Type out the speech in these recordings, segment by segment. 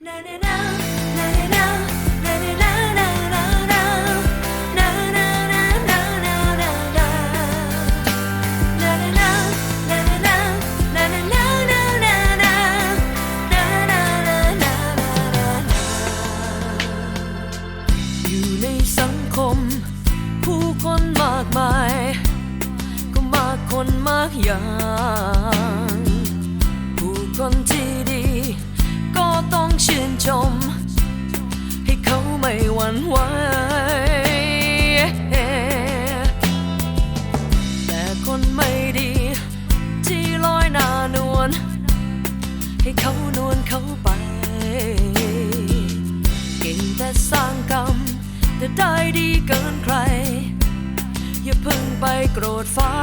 อยู่ในสังคม ผู้คนมากมาย ก็มากคนมากอย่าง แต่ได้ดีเกินใคร อย่าเพิ่งไปโกรธฟ้า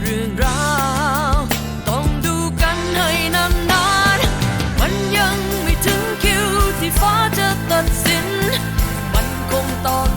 เรื่องราวต้องดูกันให้นานๆมันยังไม่ถึงคิวที่ฟ้าจะตัดสิน มันคงต่อง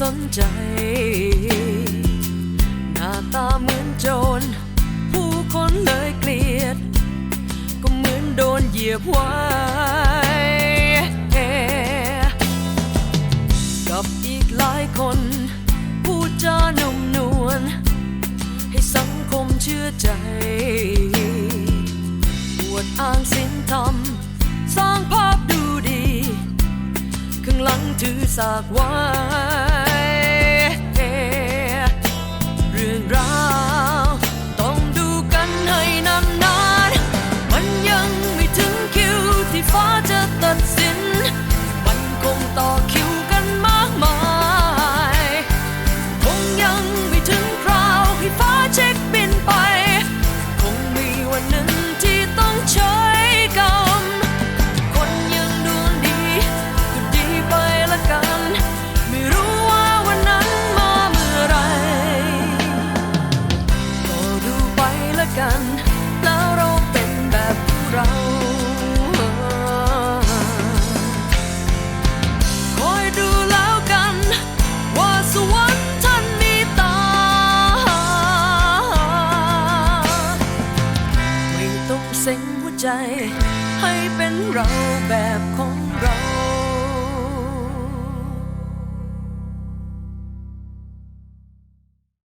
สนใจ หน้าตาเหมือนโจร ผู้คนเลยเกลียด ก็เหมือนโดนเหยียบไว้กับอีกหลายคน พูดจาหนุ่มนวล ให้สังคมเชื่อใจอวดอ้างสินธรรม สร้างภาพดูดี ข้างหลังถือสากไว้ กัน แล้วเราเป็นแบบเราคอยดูแล้วกัน ว่าสวรรค์ท่านมีตา ไม่ต้องเซ็งหัวใจ ให้เป็นเราแบบของ